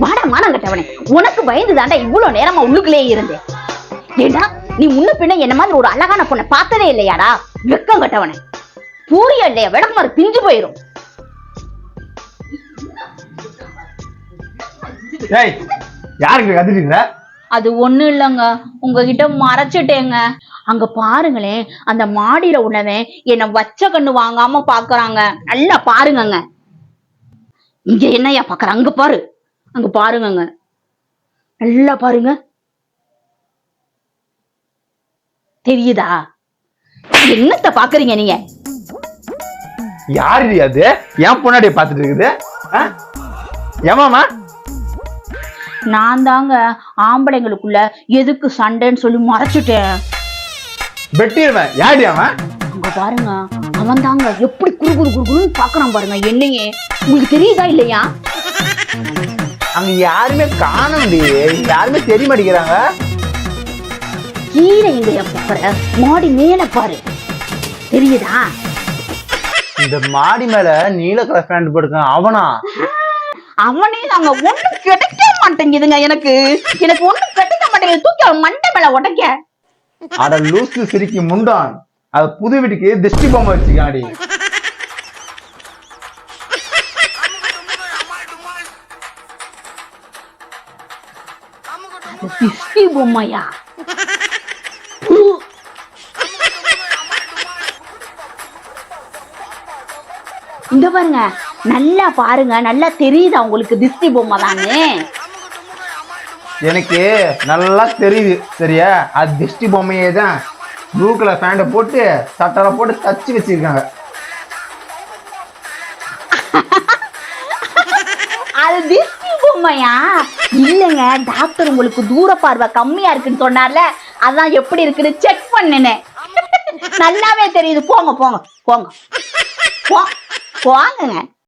வாடா மானம் கட்டவனே உனக்கு பயந்து தாண்டா இவ்வளவு நேரமா உள்ளுக்குள்ளே இருந்தேன். ஏண்டா நீ முன்ன பின்ன என்ன மாதிரி ஒரு அழகான பொண்ணை பார்த்ததே இல்லையாடா? வெக்கம் கட்டவனே. பூரியா இல்லையா? விளக்குமாறு பிஞ்சு போயிரும். ஏய் யாருக்கு கத்துட்டீங்க அது ஒண்ணும் இல்லைங்க. உங்ககிட்ட மறைச்சிட்டேங்க. அங்க பாருங்களேன் அந்த மாடியில உள்ளவன் என்ன வச்ச கண்ணு வாங்காம பாக்குறாங்க. நல்லா பாருங்கங்க. இங்க என்னய்யா பாக்குற? அங்க பாரு. அங்க பாருங்கங்க. நல்லா பாருங்க. தெரியுதா? என்னத்த பாக்குறீங்க நீங்க? யாரு அது? என் பொண்ணாடிய பாத்துட்டு இருக்குது? ஏமாமா நான் தாங்க ஆம்பளைங்களுக்குள்ள எதுக்கு சண்டைன்னு சொல்லி மறைச்சிட்டேன். வெட்டிடுவேன். யாடி அவன்? அங்க பாருங்க. அவன் தாங்க எப்படி குறு குறு குறு குருன்னு பாக்குறான் பாருங்க. என்னையே. உங்களுக்கு தெரியுதா இல்லையா? அங்க யாருமே காணோம்டி. யாருமே தெரிய மாட்டேங்கிறாங்க. கீழே எங்கயா பாக்குற மாடி மேல பாரு. தெரியுதா? இந்த மாடி மேல நீல கலர் பேண்ட் போட்டுக்கான் அவனா? அவனே நாங்க ஒண்ணும் கிடைக்க மாட்டேங்குதுங்க எனக்கு. எனக்கு ஒண்ணும் கிடைக்க மாட்டேங்குது. தூக்கி அவன் மண்டை மேல உடைக்க. அட லூசு சிரிக்கி முண்டான். அது புது வீட்டுக்கு திருஷ்டி பொம்மை வச்சுக்காடி அது திஷ்டி பொம்மையா இந்த பாருங்க நல்லா பாருங்க நல்லா தெரியுது அவங்களுக்கு திஷ்டி பொம்மை தானே எனக்கு நல்லா தெரியுது சரியா அது திஷ்டி பொம்மையே தான் ப்ளூ கலர் பேண்ட போட்டு சட்டரை போட்டு தச்சு வச்சிருக்காங்க அது திஷ்டி பொம்மையா இல்லைங்க டாக்டர் உங்களுக்கு தூர பார்வை கம்மியா இருக்குன்னு சொன்னார்ல அதான் எப்படி இருக்குன்னு செக் பண்ணினேன். நல்லாவே தெரியுது. போங்க போங்க போங்க. போங்க. போங்கங்க